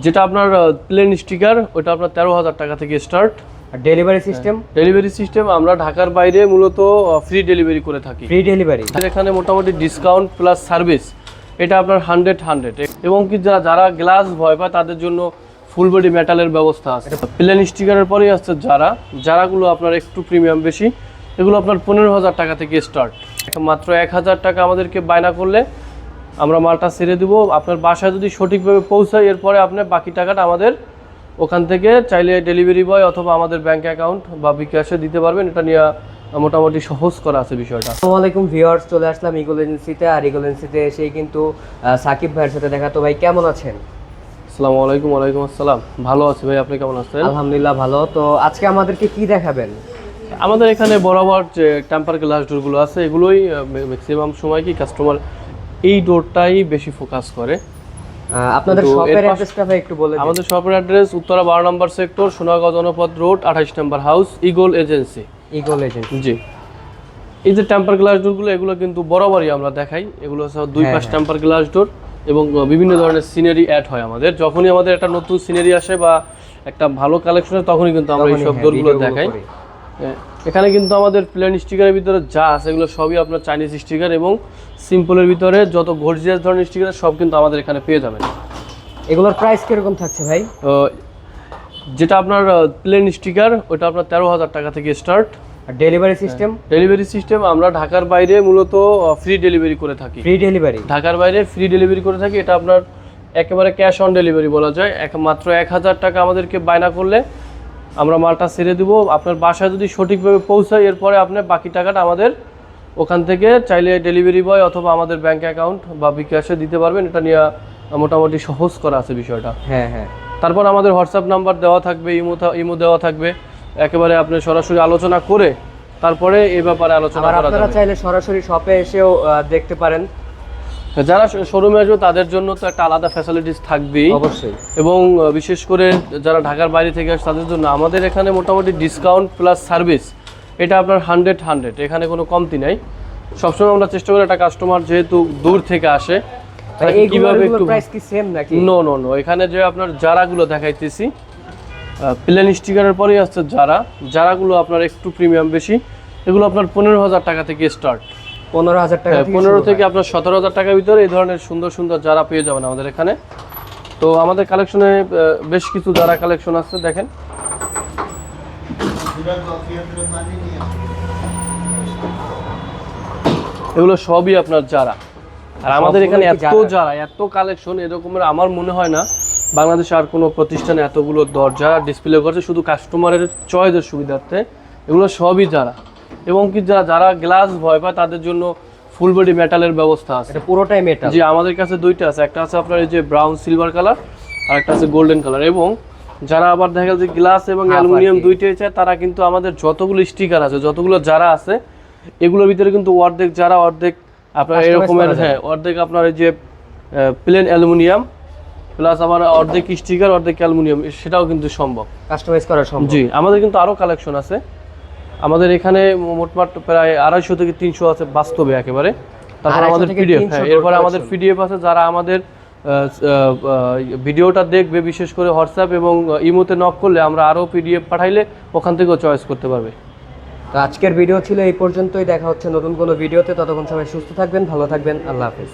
যেটা আপনার plane sticker ওটা আপনার তেরো হাজার টাকা থেকে start delivery system delivery system আমরা ঢাকার বাইরে মূলত ফ্রি ডেলিভারি করে থাকি। ফ্রি ডেলিভারি এখানে মোটামুটি ডিসকাউন্ট প্লাস সার্ভিস এটা আপনার হান্ড্রেড হান্ড্রেড এবং কি যারা যারা গ্লাস ভয় পায় তাদের জন্য ফুল বডি মেটালের ব্যবস্থা আছে। প্লেন স্টিকারের পরেই আসছে যারা যারাগুলো আপনার একটু প্রিমিয়াম বেশি এগুলো আপনার পনেরো হাজার টাকা থেকে স্টার্ট মাত্র এক হাজার টাকা আমাদেরকে বায়না করলে আমরা মালটা ছেড়ে দেবো। আপনার বাসায় যদি সঠিকভাবে পৌঁছায় এরপরে আপনার বাকি টাকাটা আমাদের ওখান থেকে চাইলে ডেলিভারি বয় অথবা আমাদের ব্যাঙ্ক অ্যাকাউন্ট বা বিকাশে দিতে পারবেন। এটা নিয়ে মোটামুটি সহজ করা আছে বিষয়টা। আসসালামু আলাইকুম ভিউয়ার্স চলে আসলাম ইগল এজেন্সিতে আর ইগল এজেন্সিতে এসেই কিন্তু সাকিব ভাইয়ের সাথে দেখা। তো ভাই কেমন আছেন? আসসালামু আলাইকুম ওয়ালাইকুম আসসালাম। ভালো আছি ভাই আপনি কেমন আছেন? আলহামদুলিল্লাহ ভালো। তো আজকে আমাদেরকে কি দেখাবেন? আমাদের এখানে বরাবর যে টেম্পার গ্লাস ডোরগুলো আছে এগুলোই ম্যাক্সিমাম সময় কি কাস্টমার এই ডোরটাই বেশি ফোকাস করে। আপনাদের শপের অ্যাড্রেসটা ভাই একটু বলে। আমাদের শপের অ্যাড্রেস উত্তরা বারো নম্বর সেক্টর সোনাগাঁও জনপদ রোড আঠাশ number house eagle agency eagle agency জি। এই যে টেম্পার গ্লাস ডোরগুলো এগুলো কিন্তু বরাবরই আমরা দেখাই। এগুলো হচ্ছে দুই হ্যাঁ, পাশ। টেম্পার গ্লাস ডোর এবং বিভিন্ন ধরনের সিনারি অ্যাড হয় আমাদের। যখনই আমাদের একটা নতুন সিনারি আসে বা একটা ভালো কালেকশন তখনই কিন্তু আমরা এই সব ডোরগুলো দেখাই। এখানে কিন্তু আমাদের প্লেন স্টিকারের ভিতরে যা আছে এগুলো সবই আপনার চাইনিজ স্টিকার এবং সিম্পলের ভিতরে যত গর্জিয়াস ধরনের স্টিকার সব কিন্তু আমাদের এখানে পেয়ে যাবেন। এগুলোর প্রাইস কীরকম থাকছে ভাই? যেটা আপনার প্লেন স্টিকার ওটা আপনার তেরো হাজার টাকা থেকে স্টার্ট আর ডেলিভারি সিস্টেম ডেলিভারি সিস্টেম আমরা ঢাকার বাইরে মূলত ফ্রি ডেলিভারি করে থাকি। ফ্রি ডেলিভারি ঢাকার বাইরে ফ্রি ডেলিভারি করে থাকি এটা আপনার একেবারে ক্যাশ অন ডেলিভারি বলা যায়। এক মাত্র এক হাজার টাকা আমাদেরকে বায়না করলে আমরা মালটা ছেড়ে দিব। আপনার বাসায় যদি সঠিকভাবে পৌঁছায় এরপরে আপনি বাকি টাকাটা আমাদের ওখান থেকে চাইলে ডেলিভারি বয় অথবা আমাদের ব্যাংক অ্যাকাউন্ট বা বিকাশে দিতে পারবেন। এটা নিয়ে মোটামুটি সহজ করা আছে বিষয়টা। হ্যাঁ হ্যাঁ। তারপর আমাদের হোয়াটসঅ্যাপ নাম্বার দেওয়া থাকবে ইমো ইমো দেওয়া থাকবে। একেবারে আপনি সরাসরি আলোচনা করে তারপরে এ ব্যাপারে আলোচনা করা আপনারা চাইলে সরাসরি শপে এসেও দেখতে পারেন। যারা শোরুমে আসবে তাদের জন্য তো একটা আলাদা ফ্যাসিলিটিস থাকবেই। অবশ্যই। এবং বিশেষ করে যারা ঢাকার বাইরে থেকে আসে তাদের জন্য আমাদের এখানে মোটামুটি ডিসকাউন্ট প্লাস সার্ভিস এটা আপনার হান্ড্রেড হান্ড্রেড এখানে কোনো কমতি নাই। সবসময় আমরা চেষ্টা করি একটা কাস্টমার যেহেতু দূর থেকে আসে কীভাবে একটু প্রাইস কি সেম নাকি? নো নো নো এখানে যে আপনার জারাগুলো দেখাইতেছি প্লেন স্টিকারের পরেই আসছে যারা জারাগুলো আপনার একটু প্রিমিয়াম বেশি। এগুলো আপনার পনেরো হাজার টাকা থেকে স্টার্ট পনেরো হাজার টাকা পনেরো থেকে আপনার সতেরো হাজার টাকার ভিতরে এই ধরনের সুন্দর সুন্দর যারা পেয়ে যাবেন আমাদের এখানে। তো আমাদের কালেকশনে বেশ কিছু যারা কালেকশন আছে দেখেন। এগুলো সবই আপনার যারা। আর আমাদের এখানে এত? যারা? এত কালেকশন এরকমের আমার মনে হয় না বাংলাদেশে আর কোনো প্রতিষ্ঠানে এতগুলো দরজা ডিসপ্লে করছে শুধু কাস্টমারের চয়েসের সুবিধার্থে। এগুলো সবই যারা। এবং কি যারা যারা গ্লাস ভয় পায় তাদের জন্য ফুল বডি মেটালের ব্যবস্থা আছে। এটা পুরোটাই মেটাল জি আমাদের কাছে দুইটা আছে। একটা আছে আপনার এই যে ব্রাউন সিলভার কালার আর একটা আছে গোল্ডেন কালার এবং যারা আবার দেখা যায় গ্লাস এবং অ্যালুমিনিয়াম দুইটাই চায় তারা কিন্তু আমাদের যতগুলো স্টিকার আছে যতগুলো যারা আছে এগুলোর ভিতরে কিন্তু অর্ধেক যারা অর্ধেক আপনার এরকমের হ্যাঁ অর্ধেক আপনার এই যে প্লেন অ্যালুমিনিয়াম প্লাস আমার অর্ধেক স্টিকার অর্ধেক অ্যালুমিনিয়াম সেটাও কিন্তু সম্ভব। কাস্টমাইজ করা সম্ভব। জি আমাদের কিন্তু আরও কালেকশন আছে। আমাদের এখানে মোটমাট প্রায় আড়াইশো থেকে তিনশো আছে বাস্তবে একেবারে। তারপর আমাদের পিডিএফ হ্যাঁ এরপরে আমাদের পিডিএফ আছে যারা আমাদের ভিডিওটা দেখবে বিশেষ করে হোয়াটসঅ্যাপ এবং ইমোতে নক করলে আমরা আরও পিডিএফ পাঠাইলে ওখান থেকেও চয়েস করতে পারবে। তো আজকের ভিডিও ছিল এই পর্যন্তই দেখা হচ্ছে নতুন কোনো ভিডিওতে ততক্ষণ সবাই সুস্থ থাকবেন ভালো থাকবেন আল্লাহ হাফেজ।